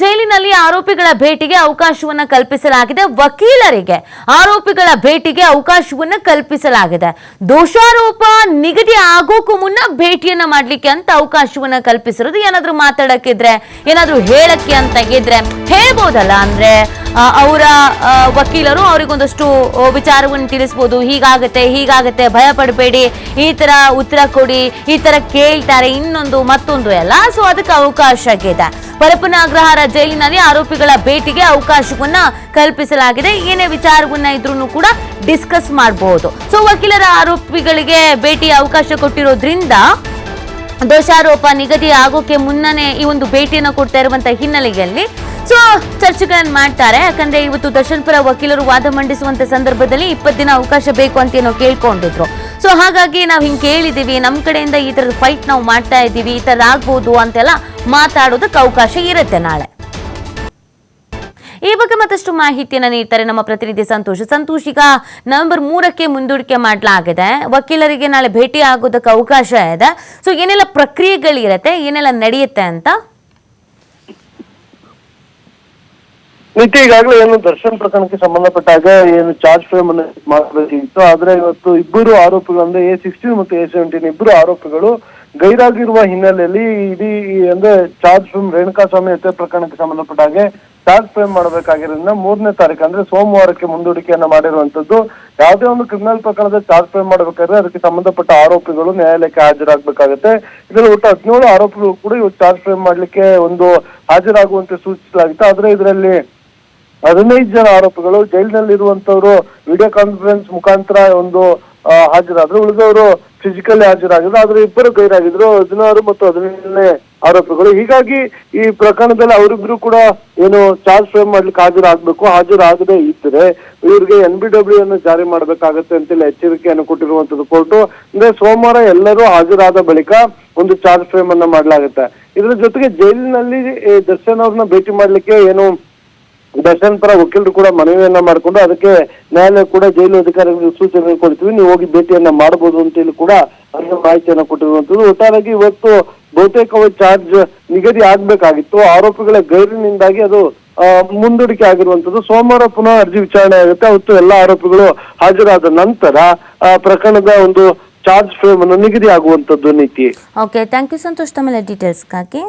ಜೈಲಿನಲ್ಲಿ ಆರೋಪಿಗಳ ಭೇಟಿಗೆ ಅವಕಾಶವನ್ನ ಕಲ್ಪಿಸಲಾಗಿದೆ. ವಕೀಲರಿಗೆ ಆರೋಪಿಗಳ ಭೇಟಿಗೆ ಅವಕಾಶವನ್ನು ಕಲ್ಪಿಸಲಾಗಿದೆ. ದೋಷಾರೋಪ ನಿಗದಿ ಆಗೋಕ್ಕೂ ಮುನ್ನ ಭೇಟಿಯನ್ನ ಮಾಡ್ಲಿಕ್ಕೆ ಅಂತ ಅವಕಾಶವನ್ನ ಕಲ್ಪಿಸಿರೋದು. ಏನಾದ್ರೂ ಮಾತಾಡಕ್ಕಿದ್ರೆ, ಏನಾದರೂ ಹೇಳಕ್ಕೆ ಅಂತ ಇದ್ರೆ ಹೇಳ್ಬೋದಲ್ಲ ಅಂದ್ರೆ ಅವರ ವಕೀಲರು ಅವರಿಗೊಂದಷ್ಟು ವಿಚಾರವನ್ನು ತಿಳಿಸ್ಬೋದು. ಹೀಗಾಗತ್ತೆ ಹೀಗಾಗತ್ತೆ, ಭಯ ಪಡಬೇಡಿ, ಈ ತರ ಉತ್ತರ ಕೊಡಿ, ಈ ತರ ಕೇಳ್ತಾರೆ, ಇನ್ನೊಂದು ಮತ್ತೊಂದು ಎಲ್ಲ. ಸೊ ಅದಕ್ಕೆ ಅವಕಾಶ ಇದೆ ಪರಪನಾಗ್ರಹಾರ ಜೈಲಿನಲ್ಲಿ ಆರೋಪಿಗಳ ಭೇಟಿಗೆ ಅವಕಾಶವನ್ನ ಕಲ್ಪಿಸಲಾಗಿದೆ. ಏನೇ ವಿಚಾರವನ್ನ ಇದ್ರೂ ಕೂಡ ಡಿಸ್ಕಸ್ ಮಾಡಬಹುದು ಸೊ ವಕೀಲರ ಆರೋಪಿಗಳಿಗೆ ಭೇಟಿ ಅವಕಾಶ ಕೊಟ್ಟಿರೋದ್ರಿಂದ ದೋಷಾರೋಪ ನಿಗದಿ ಆಗೋಕೆ ಮುನ್ನನೇ ಈ ಒಂದು ಭೇಟಿಯನ್ನು ಕೊಡ್ತಾ ಇರುವಂತ ಹಿನ್ನೆಲೆಯಲ್ಲಿ. ಸೊ ಚರ್ಚೆಗಳನ್ನು ಮಾಡ್ತಾರೆ. ಯಾಕಂದ್ರೆ ಇವತ್ತು ದರ್ಶನ್ಪುರ ವಕೀಲರು ವಾದ ಮಂಡಿಸುವಂತ ಸಂದರ್ಭದಲ್ಲಿ ಇಪ್ಪತ್ತು ದಿನ ಅವಕಾಶ ಬೇಕು ಅಂತ ಏನೋ ಕೇಳ್ಕೊಂಡಿದ್ರು. ಸೊ ಹಾಗಾಗಿ ನಾವು ಹಿಂಗೆ ಕೇಳಿದ್ದೀವಿ ನಮ್ಮ ಕಡೆಯಿಂದ ಈ ಥರದ ಫೈಟ್ ನಾವು ಮಾಡ್ತಾ ಇದ್ದೀವಿ, ಈ ಥರ ಆಗ್ಬೋದು ಅಂತೆಲ್ಲ ಮಾತಾಡೋದಕ್ಕೆ ಅವಕಾಶ ಇರುತ್ತೆ ನಾಳೆ. ಈ ಬಗ್ಗೆ ಮತ್ತಷ್ಟು ಮಾಹಿತಿಯನ್ನು ನೀಡ್ತಾರೆ ನಮ್ಮ ಪ್ರತಿನಿಧಿ ಸಂತೋಷ್. ಸಂತೋಷ್, ಈಗ ನವೆಂಬರ್ ಮೂರಕ್ಕೆ ಮುಂದೂಡಿಕೆ ಮಾಡಲಾಗಿದೆ. ವಕೀಲರಿಗೆ ನಾಳೆ ಭೇಟಿ ಆಗೋದಕ್ಕೆ ಅವಕಾಶ ಇದೆ. ಸೊ ಏನೆಲ್ಲ ಪ್ರಕ್ರಿಯೆಗಳಿರತ್ತೆ, ಏನೆಲ್ಲ ನಡೆಯುತ್ತೆ ಅಂತ ನಿತ್ಯ ಈಗಾಗಲೇ ಏನು ದರ್ಶನ್ ಪ್ರಕರಣಕ್ಕೆ ಸಂಬಂಧಪಟ್ಟಾಗ ಏನು ಚಾರ್ಜ್ ಫ್ರೇಮ್ ಅನ್ನು ಮಾಡಬೇಕಿತ್ತು. ಆದ್ರೆ ಇವತ್ತು ಇಬ್ಬರು ಆರೋಪಿಗಳು ಅಂದ್ರೆ ಎ ಸಿಕ್ಸ್ಟೀನ್ ಮತ್ತು ಎ ಸೆವೆಂಟೀನ್ ಇಬ್ಬರು ಆರೋಪಿಗಳು ಗೈರಾಗಿರುವ ಹಿನ್ನೆಲೆಯಲ್ಲಿ ಇಡೀ ಅಂದ್ರೆ ಚಾರ್ಜ್ ಫ್ರೇಮ್ ರೇಣುಕಾಸ್ವಾಮಿ ಹತ್ಯೆ ಪ್ರಕರಣಕ್ಕೆ ಸಂಬಂಧಪಟ್ಟ ಹಾಗೆ ಚಾರ್ಜ್ ಫ್ರೇಮ್ ಮಾಡಬೇಕಾಗಿರೋದ್ರಿಂದ ಮೂರನೇ ತಾರೀಕು ಅಂದ್ರೆ ಸೋಮವಾರಕ್ಕೆ ಮುಂದೂಡಿಕೆಯನ್ನ ಮಾಡಿರುವಂತದ್ದು ಯಾವುದೇ ಒಂದು ಕ್ರಿಮಿನಲ್ ಪ್ರಕರಣದ ಚಾರ್ಜ್ ಫ್ರೇಮ್ ಮಾಡಬೇಕಾದ್ರೆ ಅದಕ್ಕೆ ಸಂಬಂಧಪಟ್ಟ ಆರೋಪಿಗಳು ನ್ಯಾಯಾಲಯಕ್ಕೆ ಹಾಜರಾಗಬೇಕಾಗುತ್ತೆ. ಇದರ ಒಟ್ಟು ಹದಿನೇಳು ಆರೋಪಿಗಳು ಕೂಡ ಇವತ್ತು ಚಾರ್ಜ್ ಫ್ರೇಮ್ ಮಾಡ್ಲಿಕ್ಕೆ ಒಂದು ಹಾಜರಾಗುವಂತೆ ಸೂಚಿಸಲಾಗಿತ್ತು. ಆದ್ರೆ ಇದರಲ್ಲಿ ಹದಿನೈದು ಜನ ಆರೋಪಿಗಳು ಜೈಲಿನಲ್ಲಿರುವಂತವರು ವಿಡಿಯೋ ಕಾನ್ಫರೆನ್ಸ್ ಮುಖಾಂತರ ಒಂದು ಹಾಜರಾದ್ರು, ಉಳಿದವರು ಫಿಸಿಕಲಿ ಹಾಜರಾಗಿದ್ರು, ಆದ್ರೆ ಇಬ್ಬರು ಗೈರಾಗಿದ್ರು, ಹದಿನಾರು ಮತ್ತು ಹದಿನೇಳನೇ ಆರೋಪಿಗಳು. ಹೀಗಾಗಿ ಈ ಪ್ರಕರಣದಲ್ಲಿ ಅವರಿಬ್ರು ಕೂಡ ಏನು ಚಾರ್ಜ್ ಫ್ರೇಮ್ ಮಾಡ್ಲಿಕ್ಕೆ ಹಾಜರಾಗಬೇಕು, ಹಾಜರಾಗದೆ ಇದ್ರೆ ಇವ್ರಿಗೆ ಎನ್ ಬಿ ಡಬ್ಲ್ಯೂ ಅನ್ನು ಜಾರಿ ಮಾಡಬೇಕಾಗತ್ತೆ ಅಂತೇಳಿ ಎಚ್ಚರಿಕೆಯನ್ನು ಕೊಟ್ಟಿರುವಂತದ್ದು ಕೋರ್ಟು. ಅಂದ್ರೆ ಸೋಮವಾರ ಎಲ್ಲರೂ ಹಾಜರಾದ ಬಳಿಕ ಒಂದು ಚಾರ್ಜ್ ಫ್ರೇಮ್ ಅನ್ನ ಮಾಡಲಾಗುತ್ತೆ. ಇದರ ಜೊತೆಗೆ ಜೈಲಿನಲ್ಲಿ ದರ್ಶನ್ ಅವ್ರನ್ನ ಭೇಟಿ ಮಾಡ್ಲಿಕ್ಕೆ ಏನು ದರ್ಶನ್ ಪರ ವಕೀಲರು ಕೂಡ ಮನವಿಯನ್ನ ಮಾಡಿಕೊಂಡು ಅದಕ್ಕೆ ನ್ಯಾಯಾಲಯ ಕೂಡ ಜೈಲು ಅಧಿಕಾರಿಗಳಿಗೆ ಸೂಚನೆ ಕೊಡ್ತೀವಿ. ನೀವು ಹೋಗಿ ಭೇಟಿಯನ್ನ ಮಾಡಬಹುದು ಅಂತ ಹೇಳಿ ಕೂಡ ಅವರಿಗೆ ಮಾಹಿತಿಯನ್ನ ಕೊಟ್ಟಿರುವಂತದ್ದು ಒಟ್ಟಾರಾಗಿ ಇವತ್ತು ಬಹುತೇಕವಾಗಿ ಚಾರ್ಜ್ ನಿಗದಿ ಆಗ್ಬೇಕಾಗಿತ್ತು. ಆರೋಪಿಗಳ ಗೈರಿನಿಂದಾಗಿ ಅದು ಮುಂದೂಡಿಕೆ ಆಗಿರುವಂತದ್ದು ಸೋಮವಾರ ಪುನಃ ಅರ್ಜಿ ವಿಚಾರಣೆ ಆಗುತ್ತೆ. ಅವತ್ತು ಎಲ್ಲಾ ಆರೋಪಿಗಳು ಹಾಜರಾದ ನಂತರ ಪ್ರಕರಣದ ಒಂದು ಚಾರ್ಜ್ ಫ್ರೇಮ್ ಅನ್ನು ನಿಗದಿ ಆಗುವಂತದ್ದು ನೀತಿ okay thank you Santosh details ಡೀಟೇಲ್ಸ್ಗಾಗಿ